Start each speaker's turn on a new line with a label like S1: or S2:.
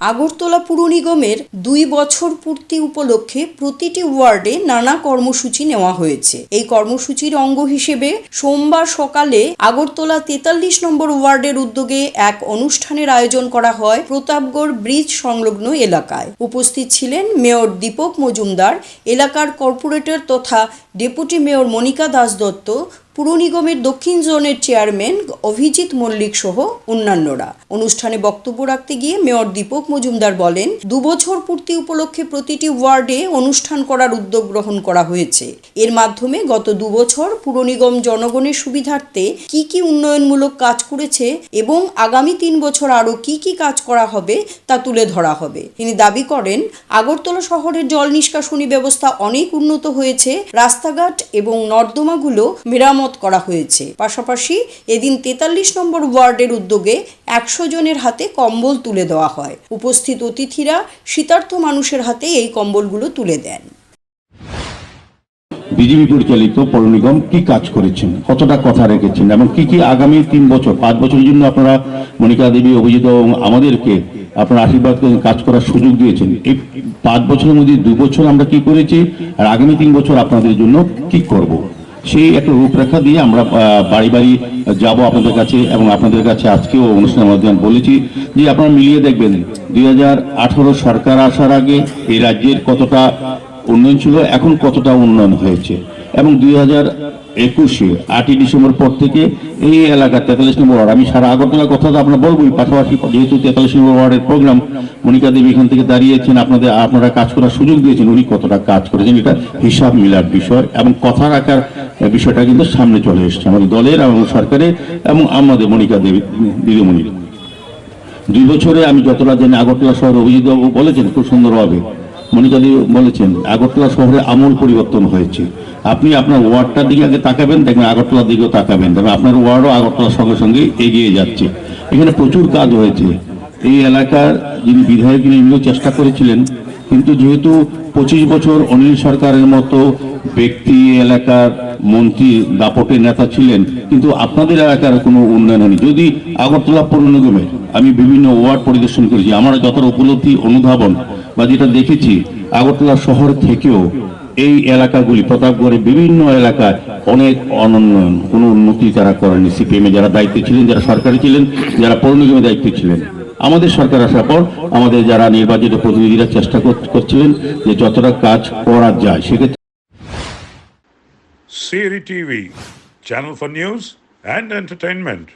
S1: আগরতলা পুর নিগমের দুই বছর পূর্তি উপলক্ষে প্রতিটি ওয়ার্ডে নানা কর্মসূচি নেওয়া হয়েছে। এই কর্মসূচির অঙ্গ হিসেবে সোমবার সকালে আগরতলা তেতাল্লিশ নম্বর ওয়ার্ডের উদ্যোগে এক অনুষ্ঠানের আয়োজন করা হয় প্রতাপগড় ব্রিজ সংলগ্ন এলাকায়। উপস্থিত ছিলেন মেয়র দীপক মজুমদার, এলাকার কর্পোরেটর তথা ডেপুটি মেয়র মনিকা দাস দত্ত পুর নিগমের দক্ষিণ জোনের চেয়ারম্যান অভিজিৎ মল্লিক সহ অন্যান্যরা। অনুষ্ঠানে বক্তব্য রাখতে গিয়ে মেয়র দীপক মজুমদার বলেন, দুবছর পূর্তি উপলক্ষে প্রতিটি ওয়ার্ডে অনুষ্ঠান করার উদ্যোগ গ্রহণ করা হয়েছে। এর মাধ্যমে গত দুবছর পুর নিগম জনগণের সুবিধার্থে কি কি উন্নয়নমূলক কাজ করেছে এবং আগামী তিন বছর আরও কি কি কাজ করা হবে তা তুলে ধরা হবে। তিনি দাবি করেন, আগরতলা শহরের জল নিষ্কাশনী ব্যবস্থা অনেক উন্নত হয়েছে, রাস্তাঘাট এবং নর্দমাগুলো মেরামত করা হয়েছে। পাশাপাশি এদিন তেতাল্লিশ নম্বর ওয়ার্ডের উদ্যোগে একশো জনের হাতে কম্বল তুলে দেওয়া হয়। উপস্থিত অতিথিরা শীতার্থ মানুষের হাতে এই কম্বলগুলো তুলে দেন।
S2: বিজেপি পরিচালিত পৌর নিগম কি কাজ করেছেন? কতটা কথা রেখেছেন? এবং কি কি আগামী তিন বছর, পাঁচ বছরের জন্য আপনারা মনিকা দেবী, অভিজিৎ এবং আমাদেরকে আপনারা আশীর্বাদ কাজ করার সুযোগ দিয়েছেন? এই পাঁচ বছরের মধ্যে দু বছর আমরা কি করেছি? আর আগামী তিন বছর আপনাদের জন্য কি করব? সেই একটা রূপরেখা দিয়ে আমরা বাড়ি বাড়ি যাব আপনাদের কাছে এবং আপনাদের কাছে আজকেও অনুষ্ঠানের মাধ্যমে বলেছি যে আপনারা মিলিয়ে দেখবেন, দুই হাজার আঠারো সরকার আসার আগে এই রাজ্যের কতটা উন্নয়ন ছিল, এখন কতটা উন্নয়ন হয়েছে। এবং দুই হাজার একুশে আটই ডিসেম্বর পর থেকে এই এলাকা তেতাল্লিশ নম্বর ওয়ার্ড। আমি সারা আগরতলার কথা তো আপনার বলবোই, পাশাপাশি যেহেতু তেতাল্লিশ নম্বর ওয়ার্ডের প্রোগ্রাম, মনিকা দেবী এখান থেকে দাঁড়িয়েছেন, আপনাদের, আপনারা কাজ করার সুযোগ দিয়েছেন, উনি কতটা কাজ করেছেন, এটা হিসাব মিলার বিষয় এবং কথা রাখার বিষয়টা কিন্তু সামনে চলে এসেছে আমাদের দলের এবং সরকারের এবং আমাদের মনিকা দেবী, দিদিমণির। দুই বছরে আমি যতটা জানি আগরতলা শহর বাবু বলেছেন, খুব সুন্দরভাবে মনিকাদি বলেছেন, আগরতলা শহরে আমূল পরিবর্তন হয়েছে। আপনি আপনার ওয়ার্ডটার দিকে আগে তাকাবেন, দেখবেন আগরতলার দিকেও তাকাবেন। দেখবেন আপনার ওয়ার্ডও আগরতলার সঙ্গে সঙ্গে এগিয়ে যাচ্ছে। এখানে প্রচুর কাজ হয়েছে। এই এলাকার যিনি বিধায়ক উনিও চেষ্টা করেছিলেন, কিন্তু যেহেতু পঁচিশ বছর অনিল সরকারের মতো ব্যক্তি এলাকার মন্ত্রী, দাপটে নেতা ছিলেন, কিন্তু আপনাদের এলাকার কোনো উন্নয়ন হয়নি। যদি আগরতলা পৌর নিগমে আমি বিভিন্ন ওয়ার্ড পরিদর্শন করেছি, আমার যতটা উপলব্ধি, অনুধাবন বা যেটা দেখেছি আগরতলা শহর থেকেও এই এলাকাগুলি প্রতাপগড়ের বিভিন্ন এলাকায় অনেক অনুন্নয়ন কোনো উন্নতি তারা করেনি সিপিএম যারা দায়িত্বে ছিলেন যারা সরকারি ছিলেন যারা পৌর নিগমের দায়িত্বে ছিলেন আমাদের সরকার আসার পর আমাদের যারা নির্বাচিত প্রতিনিধিরা চেষ্টা কর- করছিলেন যে যতটা কাজ করা যায় সেক্ষেত্রে
S3: Siri TV, channel for news and entertainment.